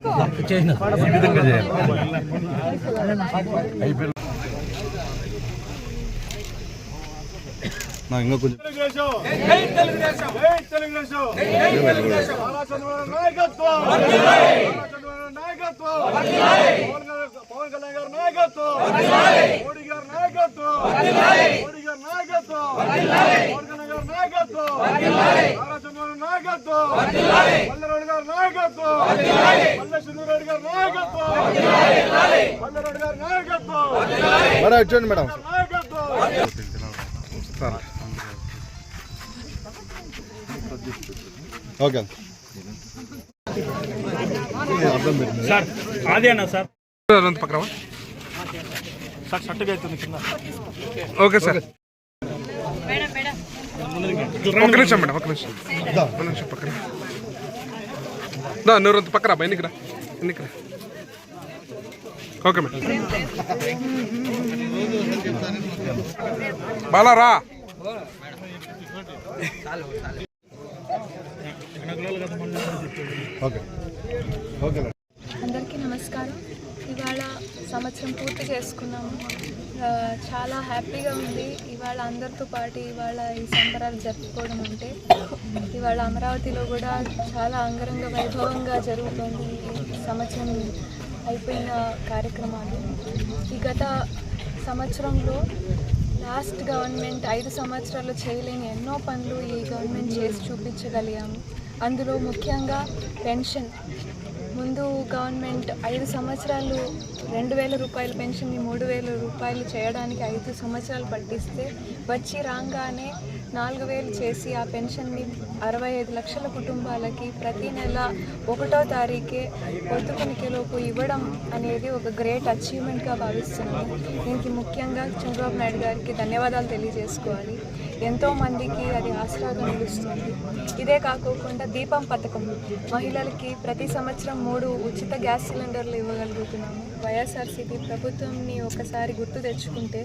ఈ విధంగా చేయాలి నాకు ఇంకా కొంచెం నాయకత్వం పవన్ కళ్యాణ్ నాయకత్వం మోడీ నాయకత్వం మోడీ నాయకత్వం పవన్ కళ్యాణ్ నాయకత్వం! నాయకత్వం. మల్లెరెడ్డి గారి నాయకత్వం. మల్లె సుందరెడ్డి గారి నాయకత్వం. మల్లెరెడ్డి గారి నాయకత్వం. మేడం. చూడండి మేడం నాయకత్వం. ఓకే. అర్థం పెట్టింది సార్ అదేనా సార్. అనంత పక్కన సార్ షర్ట్ అవుతుంది కింద. Okay sir. ఒక నిమిషం మేడం ఒక నిమిషం. ఒక నిమిషం పక్కన. దా నూరు పక్కన బా ఎన్నికి రా ఎన్నికి రా ఓకే మేడం. బాలారా ఓకే. ఓకే మేడం అందరికీ నమస్కారం ఇవాళ సంవత్సరం పూర్తి చేసుకున్నాము. చాలా హ్యాపీగా ఉంది. ఇవాళ అందరితో పాటు ఇవాళ ఈ సంబరాలు జరుపుకోవడం అంటే ఇవాళ అమరావతిలో కూడా చాలా అంగరంగ వైభవంగా జరుగుతుంది ఈ సంవత్సరం అయిపోయిన కార్యక్రమాలు. ఈ గత సంవత్సరంలో లాస్ట్ గవర్నమెంట్ ఐదు సంవత్సరాలు చేయలేని ఎన్నో పనులు ఈ గవర్నమెంట్ చేసి చూపించగలిగాము. అందులో ముఖ్యంగా పెన్షన్. ముందు గవర్నమెంట్ ఐదు సంవత్సరాలు రెండు వేల రూపాయల పెన్షన్ని మూడు వేల రూపాయలు చేయడానికి ఐదు సంవత్సరాలు పట్టిస్తే వచ్చి రాగానే నాలుగు వేలు చేసి ఆ పెన్షన్ని అరవై ఐదు లక్షల కుటుంబాలకి ప్రతి నెల ఒకటో తారీఖే పొద్దుకునికేలోపు ఇవ్వడం అనేది ఒక గ్రేట్ అచీవ్మెంట్గా భావిస్తున్నాను. దీనికి ముఖ్యంగా చంద్రబాబు నాయుడు గారికి ధన్యవాదాలు తెలియజేసుకోవాలి. ఎంతో మందికి అది ఆసరాగా నిలుస్తుంది ఇదే కాకోకుండా దీపం పథకం. మహిళలకి ప్రతి సంవత్సరం మూడు ఉచిత గ్యాస్ సిలిండర్లు ఇవ్వగలుగుతున్నాము. వైఎస్ఆర్సీపీ ప్రభుత్వంని ఒకసారి గుర్తు తెచ్చుకుంటే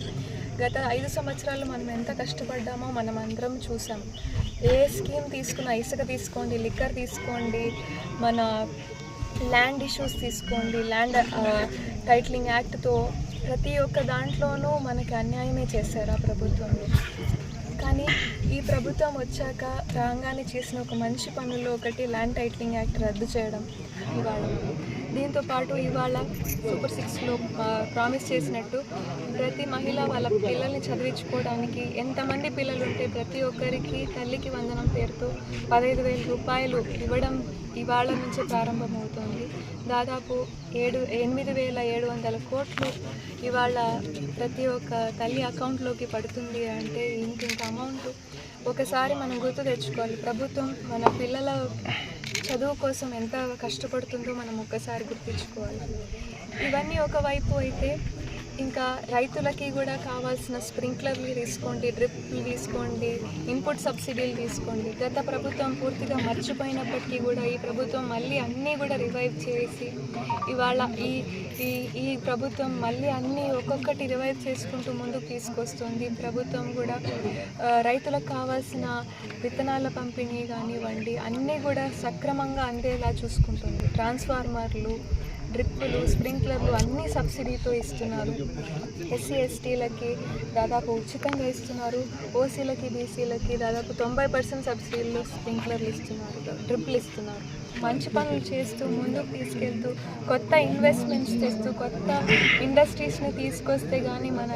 గత ఐదు సంవత్సరాలు మనం ఎంత కష్టపడ్డామో మనం అందరం చూసాం. ఏ స్కీమ్ తీసుకున్న ఇసుక తీసుకోండి లిక్కర్ తీసుకోండి మన ల్యాండ్ ఇష్యూస్ తీసుకోండి ల్యాండ్ టైటిలింగ్ యాక్ట్తో ప్రతి ఒక్క దాంట్లోనూ మనకి అన్యాయమే చేశారు ఆ ప్రభుత్వంలో కానీ ఈ ప్రభుత్వం వచ్చాక రాగానే చేసిన ఒక మంచి పనుల్లో ఒకటి ల్యాండ్ టైటిలింగ్ యాక్ట్ రద్దు చేయడం ఇవాళ. దీంతో పాటు ఇవాళ సూపర్ సిక్స్లో ప్రామిస్ చేసినట్టు ప్రతి మహిళ వాళ్ళ పిల్లల్ని చదివించుకోవడానికి ఎంతమంది పిల్లలు ఉంటే ప్రతి ఒక్కరికి తల్లికి వందనం పేరుతో పదహైదు వేల రూపాయలు ఇవ్వడం ఇవాళ నుంచే ప్రారంభమవుతోంది. దాదాపు ఏడు ఎనిమిది వేల ఏడు వందల కోట్లు ఇవాళ ప్రతి ఒక్క తల్లి అకౌంట్లోకి పడుతుంది అంటే ఇంత ఇంత అమౌంట్ ఒకసారి మనం గుర్తు తెచ్చుకోవాలి. ప్రభుత్వం మన పిల్లల చదువు కోసం ఎంత కష్టపడుతుందో మనం ఒక్కసారి గుర్తించుకోవాలి. ఇవన్నీ ఒకవైపు అయితే ఇంకా రైతులకి కూడా కావాల్సిన స్ప్రింక్లర్లు తీసుకోండి డ్రిప్లు తీసుకోండి ఇన్పుట్ సబ్సిడీలు తీసుకోండి. గత ప్రభుత్వం పూర్తిగా మర్చిపోయినప్పటికీ కూడా ఈ ప్రభుత్వం మళ్ళీ అన్నీ కూడా రివైవ్ చేసి ఇవాళ ఈ ఈ ఈ ప్రభుత్వం మళ్ళీ అన్నీ ఒక్కొక్కటి రివైవ్ చేసుకుంటూ ముందుకు తీసుకొస్తుంది. ప్రభుత్వం కూడా రైతులకు కావాల్సిన విత్తనాల పంపిణీ కానివ్వండి అన్నీ కూడా సక్రమంగా అందేలా చూసుకుంటుంది. ట్రాన్స్ఫార్మర్లు డ్రిప్పులు స్ప్రింక్లర్లు అన్నీ సబ్సిడీతో ఇస్తున్నారు. ఎస్సీ ఎస్టీలకి దాదాపు ఉచితంగా ఇస్తున్నారు. ఓసీలకి బీసీలకి దాదాపు తొంభై పర్సెంట్ సబ్సిడీల్లో స్ప్రింక్లర్లు ఇస్తున్నారు. డ్రిప్లు ఇస్తున్నారు. మంచి పనులు చేస్తూ ముందుకు తీసుకెళ్తూ కొత్త ఇన్వెస్ట్మెంట్స్ తెస్తూ కొత్త ఇండస్ట్రీస్ని తీసుకొస్తే కానీ మన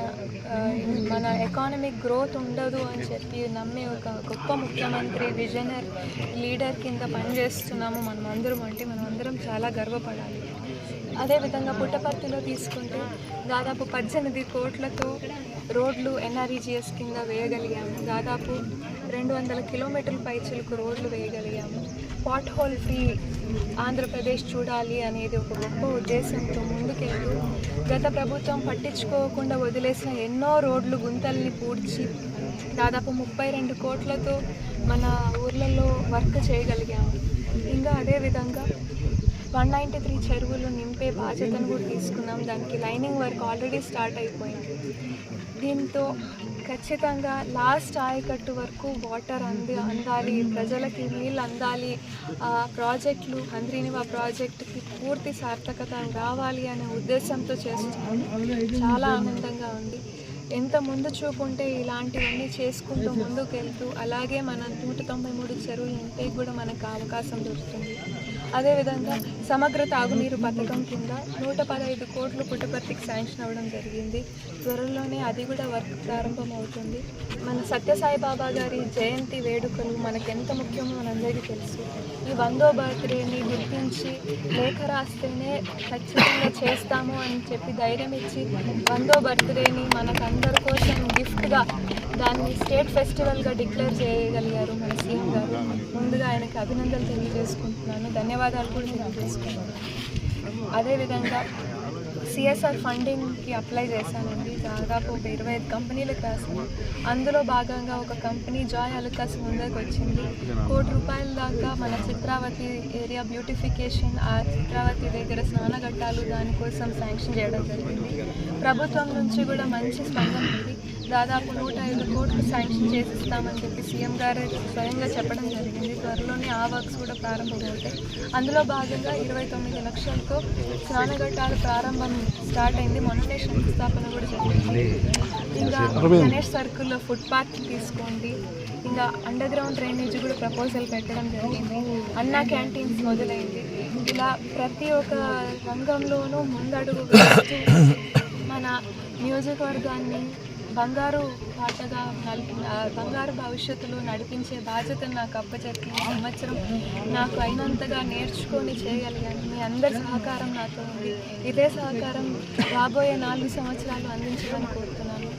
మన ఎకానమిక్ గ్రోత్ ఉండదు అని చెప్పి నమ్మే ఒక గొప్ప ముఖ్యమంత్రి విజనర్ లీడర్ కింద పనిచేస్తున్నాము. మనం అందరం అంటే మనం అందరం చాలా గర్వపడాలి. అదేవిధంగా పుట్టపర్తిలో తీసుకుంటే దాదాపు పద్దెనిమిది కోట్లతో రోడ్లు ఎన్ఆర్ఈజిఎస్ కింద వేయగలిగాము. దాదాపు రెండు వందల కిలోమీటర్ల పైచిలకు రోడ్లు వేయగలిగాము. పాట్ హోల్ ఫ్రీ ఆంధ్రప్రదేశ్ చూడాలి అనేది ఒక గొప్ప ఉద్దేశంతో ముందుకెళ్తూ గత ప్రభుత్వం పట్టించుకోకుండా వదిలేసిన ఎన్నో రోడ్లు గుంతల్ని పూడ్చి దాదాపు ముప్పై రెండు కోట్లతో మన ఊర్లలో వర్క్ చేయగలిగాము. ఇంకా అదేవిధంగా వన్ నైంటీ త్రీ చెరువులు నింపే బాధ్యతను కూడా తీసుకున్నాం. దానికి లైనింగ్ వర్క్ ఆల్రెడీ స్టార్ట్ అయిపోయింది. దీంతో ఖచ్చితంగా లాస్ట్ ఆయకట్టు వరకు వాటర్ అంది అందాలి ప్రజలకి నీళ్ళు అందాలి ఆ ప్రాజెక్టులు హంద్రీనివా ప్రాజెక్టుకి పూర్తి సార్థకత రావాలి అనే ఉద్దేశంతో చేస్తున్నాం. చాలా ఆనందంగా ఉంది. ఎంత ముందు చూపుంటే ఇలాంటివన్నీ చేసుకుంటూ ముందుకు వెళ్తూ అలాగే మన నూట తొంభై మూడు చెరువులు ఉంటే కూడా మనకు అవకాశం దొరుకుతుంది. అదేవిధంగా సమగ్ర తాగునీరు పథకం కింద నూట పదహైదు కోట్లు పుట్టపర్తికి శాంక్షన్ అవ్వడం జరిగింది. త్వరలోనే అది కూడా వర్క్ ప్రారంభమవుతుంది. మన సత్యసాయి బాబా గారి జయంతి వేడుకలు మనకు ఎంత ముఖ్యమో మనందరికీ తెలుసు. ఈ వందో బర్త్డేని గుర్తించి లేఖ రాస్తేనే ఖచ్చితంగా చేస్తాము అని చెప్పి ధైర్యం ఇచ్చి వందో బర్త్డేని మనకందరి కోసం గిఫ్ట్గా దాన్ని స్టేట్ ఫెస్టివల్గా డిక్లేర్ చేయగలిగారు మన సీఎం గారు. ముందుగా ఆయనకి అభినందనలు తెలియజేసుకుంటున్నాను. ధన్యవాదాలు. కూడా తెలియజేసుకున్నాను. అదేవిధంగా సిఎస్ఆర్ ఫండింగ్కి అప్లై చేశానండి. దాదాపు ఒక ఇరవై ఐదు కంపెనీలకు రాశాను అందులో భాగంగా ఒక కంపెనీ జాయ్ అలుకాస్ ముందుకు వచ్చింది. కోటి రూపాయల దాకా మన చిత్రావతి ఏరియా బ్యూటిఫికేషన్ ఆ చిత్రావతి దగ్గర స్నానఘట్టాలు దానికోసం శాంక్షన్ చేయడం జరిగింది. ప్రభుత్వం నుంచి కూడా మంచి స్పందన ఉంది. దాదాపు నూట ఐదు కోట్లు శాంక్షన్ చేసిస్తామని చెప్పి సీఎం గారు స్వయంగా చెప్పడం జరిగింది. త్వరలోనే ఆ వర్క్స్ కూడా ప్రారంభమవుతాయి. అందులో భాగంగా ఇరవై తొమ్మిది లక్షలతో స్నానఘట్టాల ప్రారంభం స్టార్ట్ అయింది. మొన్ననే శంకుస్థాపన కూడా జరిగింది. ఇంకా గణేష్ సర్కిల్లో ఫుడ్ పార్క్ తీసుకోండి. ఇంకా అండర్ గ్రౌండ్ డ్రైనేజ్ కూడా ప్రపోజల్ పెట్టడం జరిగింది. అన్నా క్యాంటీన్స్ మొదలైంది. ఇలా ప్రతి ఒక్క రంగంలోనూ ముందడుగు మన నియోజకవర్గాన్ని బంగారు పాటగా బంగారు భవిష్యత్తులో నడిపించే బాధ్యతను నాకు అప్పచెప్పి సంవత్సరం నాకు అయినంతగా నేర్చుకొని చేయగలిగాను. మీ అందరి సహకారం నాతో ఉంది. ఇదే సహకారం రాబోయే నాలుగు సంవత్సరాలు అందించాలని కోరుతున్నాను.